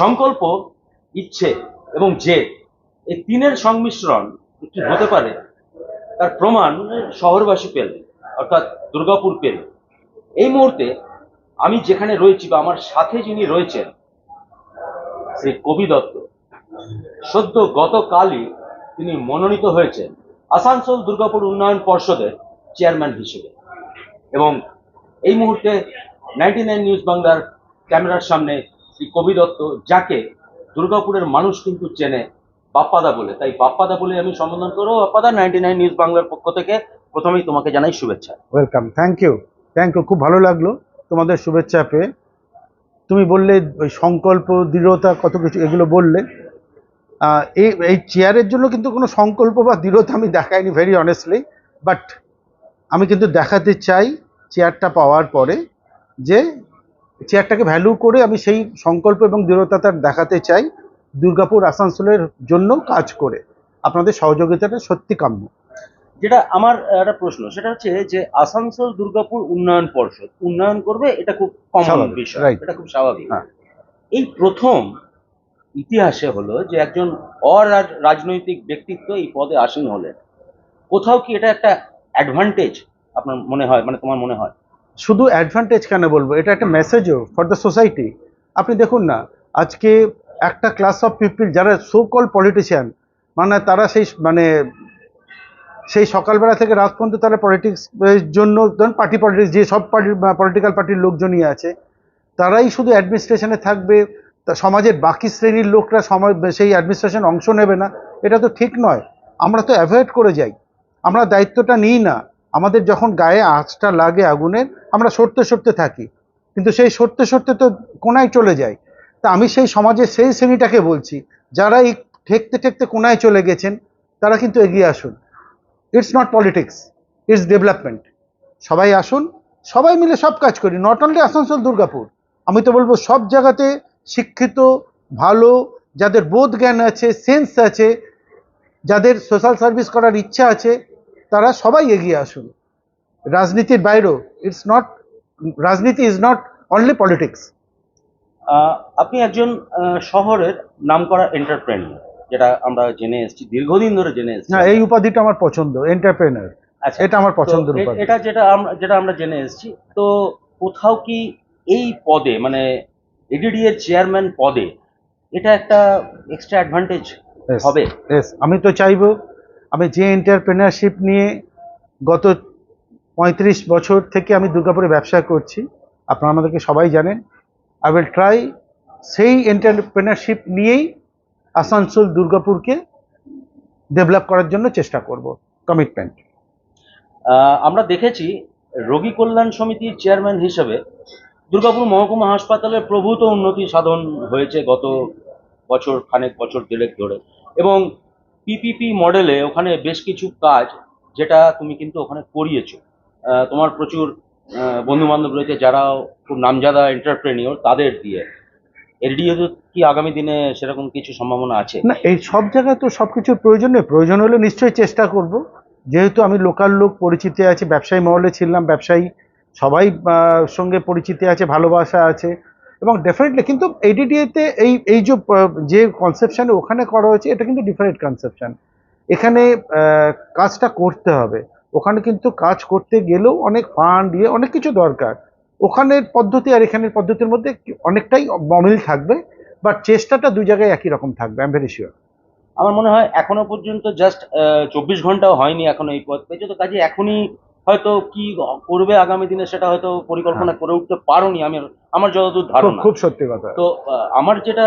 সংকল্প, ইচ্ছে এবং জেদ এই তিনের সংমিশ্রণ কি হতে পারে। তার প্রমাণ শহরবাসী পেল, অর্থাৎ দুর্গাপুর পেল। এই মুহূর্তে আমি যেখানে রয়েছি বা আমার সাথে যিনি রয়েছেন, শ্রী কবি দত্ত। সদ্য গতকালই তিনি মনোনীত হয়েছেন আসানসোল দুর্গাপুর উন্নয়ন পর্ষদের চেয়ারম্যান হিসেবে এবং এই মুহূর্তে নাইনটি নাইন নিউজ বাংলার ক্যামেরার সামনে শ্রী কবি দত্ত, যাকে দুর্গাপুরের মানুষ কিন্তু চেনে বাপ্পাদা বলে। তাই বাপ্পাদা বলে আমি সম্বোধন করব। বাপ্পাদা, নাইনটি নাইন নিউজ বাংলার পক্ষ থেকে প্রথমেই তোমাকে জানাই শুভেচ্ছা। Welcome thank you thank you খুব ভালো লাগল তোমাদের শুভেচ্ছা পেয়ে। তুমি বললে ওই সংকল্প, দৃঢ়তা, কত কিছু এগুলো বললে। এই এই চেয়ারের জন্য কিন্তু কোনো সংকল্প বা দৃঢ়তা আমি দেখাইনি ভেরি অনেস্টলি বাট আমি কিন্তু দেখাতে চাই চেয়ারটা পাওয়ার পরে যে চেয়ারটাকে ভ্যালু করে আমি সেই সংকল্প এবং দৃঢ়তাটা দেখাতে চাই দুর্গাপুর আসানসোলের জন্য কাজ করে। আপনাদের সহযোগিতাটা সত্যি কাম্য। যেটা আমার একটা প্রশ্ন সেটা হচ্ছে যে আসানসোল দুর্গাপুর উন্নয়ন পর্ষদ উন্নয়ন করবে এটা খুব কমন বিষয় এটা খুব স্বাভাবিক। হ্যাঁ। এই প্রথম ইতিহাসে হলো যে একজন অরাজ- রাজনৈতিক ব্যক্তিত্ব এই পদে আসীন হলেন। কোথাও কি এটা একটা অ্যাডভান্টেজ আপনার মনে হয় মানে তোমার মনে হয়? শুধু অ্যাডভান্টেজ কেন বলব? এটা একটা মেসেজও ফর দ্য সোসাইটি আপনি দেখুন না, আজকে একটা ক্লাস অফ পিপল যারা সো কল পলিটিশিয়ান মানে তারা সেই মানে সেই সকালবেলা থেকে রাত পর্যন্ত তারা পলিটিক্স জন্য, ধরুন পার্টি পলিটিক্স যে সব পার্টি পলিটিক্যাল পার্টির লোকজনই আছে, তারাই শুধু অ্যাডমিনিস্ট্রেশনে থাকবে সমাজের বাকি শ্রেণির লোকরা সমাজ সেই অ্যাডমিনিস্ট্রেশন অংশ নেবে না। এটা তো ঠিক নয়। আমরা তো অ্যাভয়েড করে যাই। আমরা দায়িত্বটা নিই না। আমাদের যখন গায়ে আঁচটা লাগে আগুনের, আমরা সরতে সরতে থাকি। কিন্তু সেই সরতে সরতে তো কোনায় চলে যায়। তা আমি সেই সমাজের সেই শ্রেণীটাকে বলছি, যারা এই ঠেকতে ঠেকতে কোনায় চলে গেছেন, তারা কিন্তু এগিয়ে আসুন। It's not politics it's development সবাই আসুন, সবাই মিলে সব কাজ করি নট অনলি আসানসোল, দুর্গাপুর। আমি তো বলব সব জায়গাতে শিক্ষিত, ভালো, যাদের বোধ জ্ঞান আছে সেন্স আছে, যাদের সোশ্যাল সার্ভিস করার ইচ্ছা আছে তারা সবাই এগিয়ে আসুন। রাজনীতির বাইরেও ইটস নট রাজনীতি ইজ নট অনলি পলিটিক্স আপনি একজন শহরের নামকরা এন্টারপ্রেনিয়ার যেটা আমরা জেনে এসেছি দীর্ঘদিন ধরে জেনে এসেছি। হ্যাঁ এই উপাধিটা আমার পছন্দ এন্টারপ্রেনার আচ্ছা এটা আমার পছন্দের উপাধি। এটা যেটা আমরা যেটা আমরা জেনে এসেছি তো কোথাও কি এই পদে মানে এডিডি এর চেয়ারম্যান পদে এটা একটা এক্সট্রা অ্যাডভান্টেজ হবে? আমি তো চাইব আমি যে এন্টারপ্রেনারশিপ নিয়ে গত পঁয়ত্রিশ বছর থেকে আমি দুর্গাপুরে ব্যবসা করছি, আপনারা আমাদেরকে সবাই জানেন আই উইল ট্রাই সেই এন্টারপ্রেনারশিপ নিয়েই আসানসোল দুর্গাপুরকে ডেভেলপ করার জন্য চেষ্টা করব কমিটমেন্ট আমরা দেখেছি রোগী কল্যাণ সমিতির চেয়ারম্যান হিসেবে দুর্গাপুর মহকুমা হাসপাতালের প্রভূত উন্নতি সাধন হয়েছে গত বছর, খানেক বছর দেড়েক ধরে। এবং পিপিপি মডেলে ওখানে বেশ কিছু কাজ যেটা তুমি কিন্তু ওখানে করিয়েছো। তোমার প্রচুর বন্ধু বান্ধব রয়েছে যারা খুব নামজাদা এন্টারপ্রেনিওর তাদের দিয়ে। এলডিও কি আগামী দিনে সেরকম কিছু সম্ভাবনা আছে? না, এই সব জায়গায় তো সব কিছুর প্রয়োজন নেই। প্রয়োজন হলে নিশ্চয়ই চেষ্টা করব। যেহেতু আমি লোকাল লোক পরিচিতি আছে, ব্যবসায়ী মহলে ছিলাম, ব্যবসায়ী সবাই সঙ্গে পরিচিতি আছে, ভালোবাসা আছে। এবং ডেফিনেটলি কিন্তু এডিডিএতে এই এই যে যে কনসেপশন ওখানে করা হয়েছে, এটা কিন্তু ডিফারেন্ট কনসেপশন এখানে কাজটা করতে হবে। ওখানে কিন্তু কাজ করতে গেলেও অনেক ফান্ড দিয়ে অনেক কিছু দরকার। ওখানের পদ্ধতি আর এখানের পদ্ধতির মধ্যে অনেকটাই অমিল থাকবে বাট চেষ্টাটা দুই জায়গায় একই রকম থাকবে আই এম ভেরি শিওর আমার মনে হয় এখনও পর্যন্ত জাস্ট চব্বিশ ঘন্টাও হয়নি এখনও এই পদ পেয়েছে, তো কাজে এখনই হয়তো কি করবে আগামী দিনে সেটা হয়তো পরিকল্পনা করে উঠতে পারোনি আমি আমার যতদূর ধারণা। খুব সত্যি কথা। তো আমার যেটা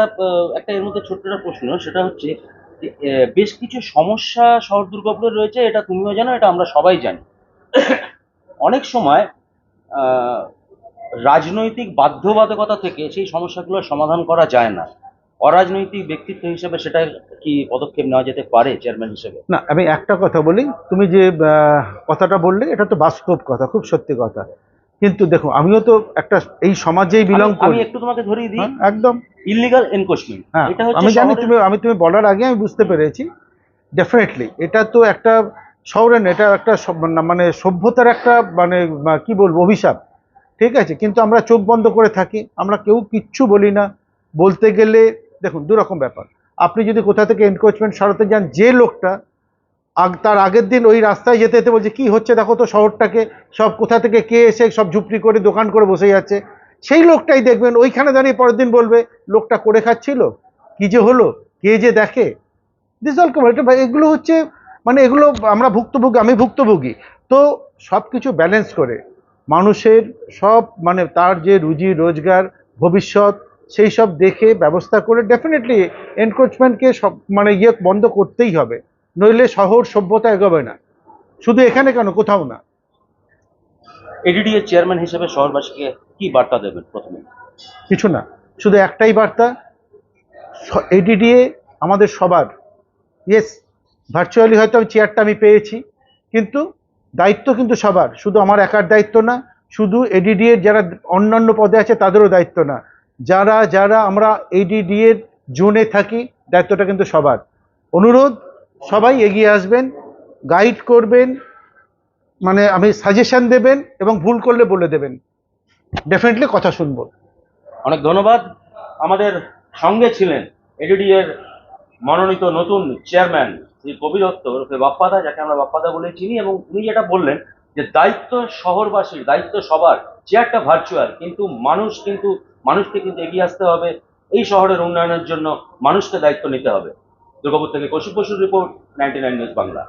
একটা এর মধ্যে ছোট্ট একটা প্রশ্ন সেটা হচ্ছে বেশ কিছু সমস্যা শহর দুর্গাপুরে রয়েছে এটা তুমিও জানো এটা আমরা সবাই জানি। অনেক সময় আহ, রাজনৈতিক বাধ্যবাধকতা থেকে সেই সমস্যাগুলোর সমাধান করা যায় না। অরাজনৈতিক ব্যক্তিত্ব হিসেবে সেটা কি পদক্ষেপ নেওয়া যেতে পারে চেয়ারম্যান হিসেবে? না আমি একটা কথা বলি। তুমি যে কথাটা বললে এটা তো বাস্তব কথা খুব সত্যি কথা। কিন্তু দেখো আমিও তো একটা এই সমাজেই বিলং করি। একটু তোমাকে ধরিয়ে দিই। হ্যাঁ, একদম। ইলিগাল এনকোচমেন্ট হ্যাঁ এটা হচ্ছে আমি জানি তুমি আমি তুমি বলার আগে আমি বুঝতে পেরেছি। ডেফিনেটলি এটা তো একটা শহরের এটা একটা মানে সভ্যতার একটা মানে কি বলব অভিশাপ। ঠিক আছে? কিন্তু আমরা চোখ বন্ধ করে থাকি। আমরা কেউ কিচ্ছু বলি না। বলতে গেলে দেখুন দুরকম ব্যাপার। আপনি যদি কোথা থেকে এনক্রোচমেন্ট সরাতে যান, যে লোকটা আগ, তার আগের দিন ওই রাস্তায় যেতে যেতে বলছে, কি হচ্ছে? দেখো তো শহরটাকে, সব কোথা থেকে কে এসে সব ঝুপড়ি করে দোকান করে বসে যাচ্ছে। সেই লোকটাই দেখবেন, ওইখানে দাঁড়িয়ে পরের দিন বলবে, লোকটা করে খাচ্ছিল? কি যে হলো? কে যে দেখে? দিস অল এটা এগুলো হচ্ছে মানে এগুলো আমরা ভুক্তভোগী, আমি ভুক্তভোগী। তো সব কিছু ব্যালেন্স করে, মানুষের সব মানে তার যে রুজি, রোজগার, ভবিষ্যৎ সেই সব দেখে ব্যবস্থা করে ডেফিনেটলি এনক্রোচমেন্টকে সব মানে ইয়ে বন্ধ করতেই হবে। নইলে শহর সভ্যতা এগোবে না। শুধু এখানে কেন? কোথাও না। এডিডি এর চেয়ারম্যান হিসেবে শহরবাসীকে কি বার্তা দেবেন প্রথমে? কিছু না। শুধু একটাই বার্তা এডিডিএ আমাদের সবার ইয়েস ভার্চুয়ালি হয়তো আমি চেয়ারটা আমি পেয়েছি কিন্তু দায়িত্ব কিন্তু সবার। শুধু আমার একার দায়িত্ব না শুধু এডিডি এর যারা অন্যান্য পদে আছে তাদেরও দায়িত্ব না। যারা যারা আমরা এডিডি এর জোনে থাকি, দায়িত্বটা কিন্তু সবার। অনুরোধ, সবাই এগিয়ে আসবেন গাইড করবেন মানে আমি সাজেশন দেবেন এবং ভুল করলে বলে দেবেন। ডেফিনেটলি কথা শুনব। অনেক ধন্যবাদ। আমাদের সঙ্গে ছিলেন এডিডি এর মনোনীত নতুন চেয়ারম্যান শ্রী কবি দত্ত, ওরফে বাপ্পাদা, যাকে আমরা বাপ্পাদা বলে চিনি এবং উনি যেটা বললেন যে দায়িত্ব শহরবাসীর, দায়িত্ব সবার চেয়ারটা ভার্চুয়াল কিন্তু মানুষ কিন্তু মানুষকে কিন্তু এগিয়ে আসতে হবে। এই শহরের উন্নয়নের জন্য মানুষকে দায়িত্ব নিতে হবে। দুর্গাপুর থেকে কৌশিক বসুর report, ninety nine news Bangla.